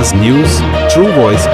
అవాజ్ news true voice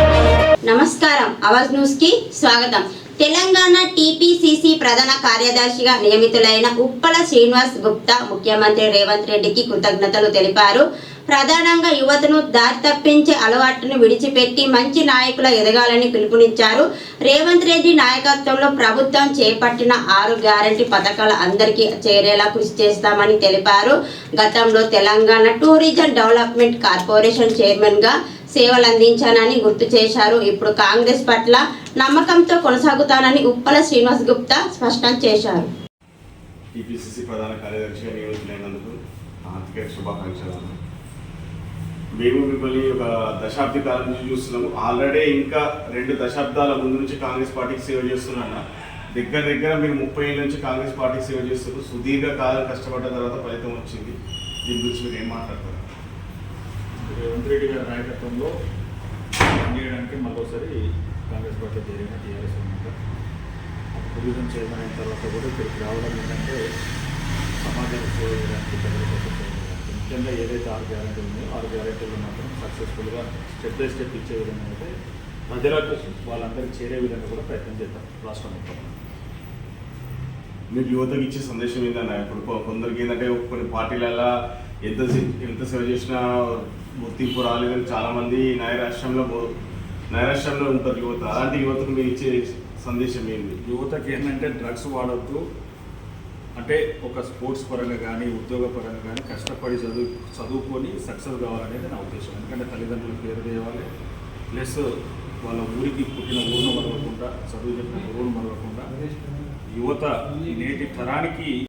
నమస్కారం. అవాజ్ న్యూస్కి స్వాగతం. తెలంగాణ టీపీసీసీ ప్రధాన కార్యదర్శిగా నియమితులైన ఉప్పల శ్రీనివాస్ గుప్తా ముఖ్యమంత్రి రేవంత్ రెడ్డికి కృతజ్ఞతలు తెలిపారు. ప్రధానంగా యువతను దారి తప్పించే అలవాటును విడిచిపెట్టి మంచి నాయకుల ఎదగాలని పిలుపునిచ్చారు. రేవంత్ రెడ్డి నాయకత్వంలో ప్రభుత్వం చేపట్టిన ఆరు గ్యారంటీ పథకాలు అందరికీ చేరేలా కృషి చేస్తామని తెలిపారు. గతంలో తెలంగాణ టూరిజం డెవలప్మెంట్ కార్పొరేషన్ చైర్మన్గా సేవలు అందించానని గుర్తు చేశారు. ఇప్పుడు కాంగ్రెస్ పట్ల నమ్మకంతో కొనసాగుతానని ఉప్పల శ్రీనివాస్ గుప్తా స్పష్టం చేశారు. టీపీసీసీ ప్రధాన కార్యదర్శిగా నియమితులైనందుకు ఆర్థిక శుభాకాంక్షలు. మేము మిమ్మల్ని ఒక దశాబ్ది కాలం నుంచి చూస్తున్నాము. ఆల్రెడీ ఇంకా రెండు దశాబ్దాల ముందు నుంచి కాంగ్రెస్ పార్టీకి సేవ చేస్తున్నా దగ్గర దగ్గర మీరు ముప్పై ఏళ్ళ నుంచి కాంగ్రెస్ పార్టీకి సేవ చేస్తున్నారు. సుదీర్ఘ కాలం కష్టపడ్డ తర్వాత ఫలితం వచ్చింది. దీని గురించి మీరు ఏం మాట్లాడతారు? రేవంత్ రెడ్డి గారి నాయకత్వంలో పనిచేయడానికి మరోసారి కాంగ్రెస్ పార్టీ చేరిన టీఆర్ఎస్ అనమాట టూరిజం చైర్మన్ అయిన తర్వాత కూడా ఇక్కడికి రావడం ఏంటంటే సమాజానికి సేవ చేయడానికి ప్రజల కోసం చేయడానికి. ముఖ్యంగా ఏదైతే ఆరు గ్యారెంటీలు ఉన్నాయో ఆరు గ్యారెంటీలు మాత్రం సక్సెస్ఫుల్గా స్టెప్ బై స్టెప్ ఇచ్చే విధంగా అయితే ప్రజలకు వాళ్ళందరికీ చేరే విధంగా కూడా ప్రయత్నం చేద్దాం రాష్ట్రం మొత్తం. మీరు యువతకి ఇచ్చే సందేశం ఏంటన్నా ఇప్పుడు కొందరికి ఏంటంటే కొన్ని పార్టీలలో ఎంత ఎంత సేవ చేసినా గుర్తింపు రాలేదని చాలా మంది న్యాయ రాష్ట్రంలో రాష్ట్రంలో ఉంటారు యువత. అలాంటి యువతకు మీరు ఇచ్చే సందేశం ఏంటి? యువతకి ఏంటంటే డ్రగ్స్ వాడొద్దు. అంటే ఒక స్పోర్ట్స్ పరంగా కానీ ఉద్యోగ పరంగా కానీ కష్టపడి చదువు చదువుకొని సక్సెస్ కావాలనేది నా ఉద్దేశం. ఎందుకంటే తల్లిదండ్రులు పేరు తేవాలి. ప్లస్ వాళ్ళ ఊరికి పుట్టిన ఊరును మరవకుండా చదువు చెప్పిన ఊరును మరవకుండా యువత నేటి తరానికి